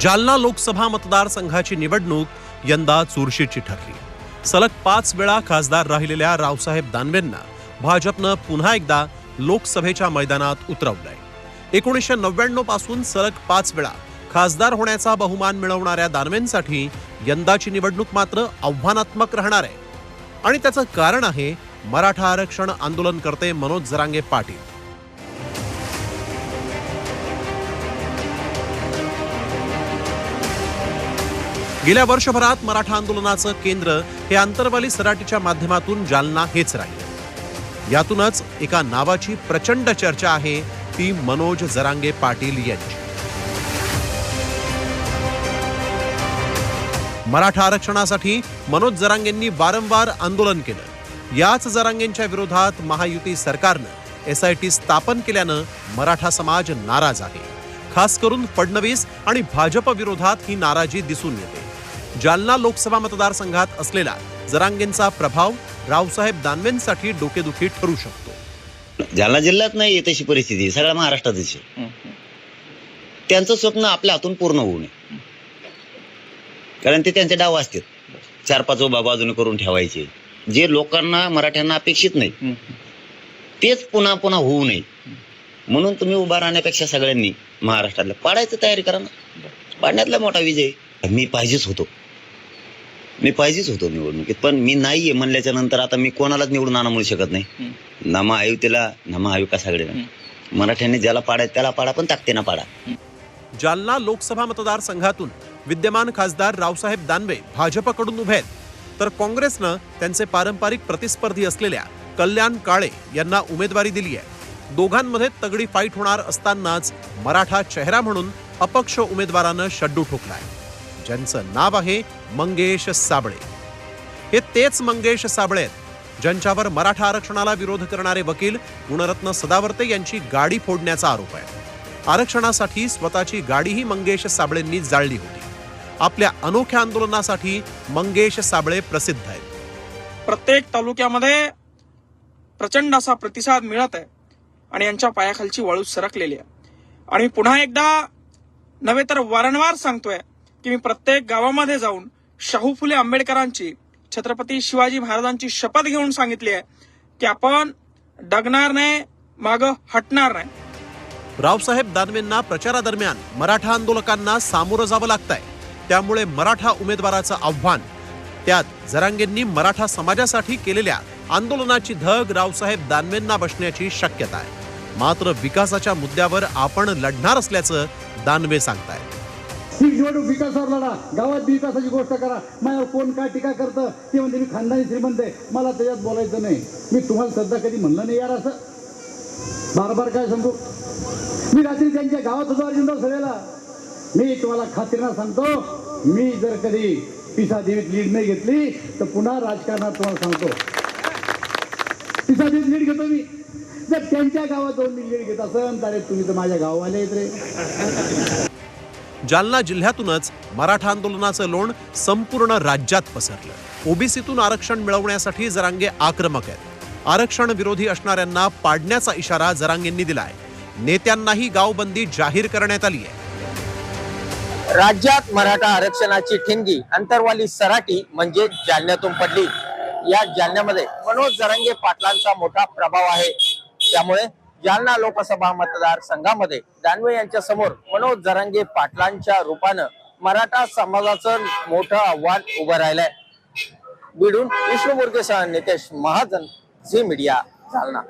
जालना लोकसभा मतदारसंघाची निवडणूक यंदा चुरशीची ठरली. सलग पाच वेळा खासदार राहिलेल्या रावसाहेब दानवेंना भाजपनं पुन्हा एकदा लोकसभेच्या मैदानात उतरवलंय. एकोणीसशे नव्याण्णवपासून सलग पाच वेळा खासदार होण्याचा बहुमान मिळवणाऱ्या दानवेंसाठी यंदाची निवडणूक मात्र आव्हानात्मक राहणार आहे. आणि त्याचं कारण आहे मराठा आरक्षण आंदोलनकर्ते मनोज जरांगे पाटील. गेल्या वर्षभरात मराठा आंदोलनाचं केंद्र हे आंतरवाली सराटीच्या माध्यमातून जालना हेच राहिले. यातूनच एका नावाची प्रचंड चर्चा आहे ती मनोज जरांगे पाटील यांची. मराठा आरक्षणासाठी मनोज जरांगेंनी वारंवार आंदोलन केलं. याच जरांगेंच्या विरोधात महायुती सरकारनं एस आय टी स्थापन केल्यानं मराठा समाज नाराज आहे. खास करून फडणवीस आणि भाजप विरोधात ही नाराजी दिसून येते. जालना लोकसभा मतदारसंघात असलेला जरांगेंचा प्रभाव रावसाहेब दानवेंसाठी डोकेदुखी ठरू शकतो. जालना जिल्ह्यात नाही तशी परिस्थिती सगळ्या महाराष्ट्रातच आहे. त्यांचं स्वप्न आपल्या हातून पूर्ण होऊ नये. कारण ते त्यांचे डाव असतात चार पाच उभा बाजूने करून ठेवायचे. जे लोकांना मराठ्यांना अपेक्षित नाही तेच पुन्हा पुन्हा होऊ नये. म्हणून तुम्ही उभा राहण्यापेक्षा सगळ्यांनी महाराष्ट्रातल्या पाडायचं तयारी करा ना. पाडण्यातला मोठा विजय. मी पाहिजेच होतो. मी पाहिजेच होतो निवडणुकीत पण मी नाहीये म्हणल्याच्या नंतर आता मी कोणालाच निवडून आणू शकत नाही. ना महायुतीला ना महाविकास सगळे मराठ्यांनी ज्याला पाडाय त्याला पाडा पण ताकदीनं पाडा. जालना लोकसभा मतदारसंघातून विद्यमान खासदार रावसाहेब दानवे भाजपकडून उभे आहेत. तर काँग्रेसनं त्यांचे पारंपरिक प्रतिस्पर्धी असलेल्या कल्याण काळे यांना उमेदवारी दिली आहे. दोघांमध्ये तगडी फाईट होणार असतानाच मराठा चेहरा म्हणून अपक्ष उमेदवारानं शड्डू ठोकलाय. ज्यांचं नाव आहे मंगेश साबळे. हे तेच मंगेश साबळे आहेत ज्यांच्यावर मराठा आरक्षणाला विरोध करणारे वकील गुणरत्न सदावर्ते यांची गाडी फोडण्याचा आरोप आहे. आरक्षणासाठी स्वतःची गाडीही मंगेश साबळेंनी जाळली होती. आपल्या अनोख्या आंदोलनासाठी मंगेश साबळे प्रसिद्ध आहेत. प्रत्येक तालुक्यामध्ये प्रचंड असा प्रतिसाद मिळत आहे आणि यांच्या पायाखालची वाळू सरकलेली आहे. आणि पुन्हा एकदा नव्हे तर वारंवार सांगतोय की मी प्रत्येक गावामध्ये जाऊन शाहू फुले आंबेडकरांची छत्रपती शिवाजी महाराजांची शपथ घेऊन सांगितली आहे की आपण डगणार नाही माग हटणार नाही. रावसाहेब दानवेंना प्रचारादरम्यान मराठा आंदोलकांना सामोरं जावं लागतंय. त्यामुळे मराठा उमेदवाराचं आव्हान त्यात जरांगेंनी मराठा समाजासाठी केलेल्या आंदोलनाची धग रावसाहेब दानवेंना बसण्याची शक्यता आहे. मात्र विकासाच्या मुद्द्यावर आपण लढणार असल्याचं दानवे सांगतायत. ही निवडणूक विकासावर लढा गावात विकासाची गोष्ट करा. माझ्यावर कोण काय टीका करतं ते म्हणते मी खानदानी श्रीमंत आहे. मला त्याच्यात बोलायचं नाही. मी तुम्हाला सध्या कधी म्हणलं नाही यार असं. बार बार काय सांगू? मी रात्री त्यांच्या गावात होतो अर्जुनराव सगळ्याला मी तुम्हाला खात्रीनं सांगतो मी जर कधी पिसादेवीत लीड नाही घेतली तर पुन्हा राजकारणात तुम्हाला सांगतो. पिसादेवीत लीड घेतो मी. जर त्यांच्या गावात जाऊन मी लीड घेत असेल तर तुम्ही तर माझ्या गाववाले आहेत रे. जालना जिल्ह्यातूनच मराठा आंदोलनाचं लोण संपूर्ण राज्यात पसरलं. ओबीसीतून आरक्षण मिळवण्यासाठी जरांगे आक्रमक आहेत. आरक्षण विरोधी असणाऱ्यांना पाडण्याचा इशारा जरांगेंनी दिलाय. नेत्यांनाही गावबंदी जाहीर करण्यात आली आहे. राज्यात मराठा आरक्षणाची ठिणगी अंतरवाली सराटी म्हणजे जालन्यातून पडली. या जालन्यामध्ये मनोज जरांगे पाटलांचा मोठा प्रभाव आहे. त्यामुळे जालना लोकसभा मतदारसंघामध्ये दानवे यांच्या समोर मनोज जरांगे पाटलांच्या रूपानं मराठा समाजाचं मोठं आव्हान उभं राहिलंय. बिडून विष्णू नितेश महाजन झी मीडिया जालना.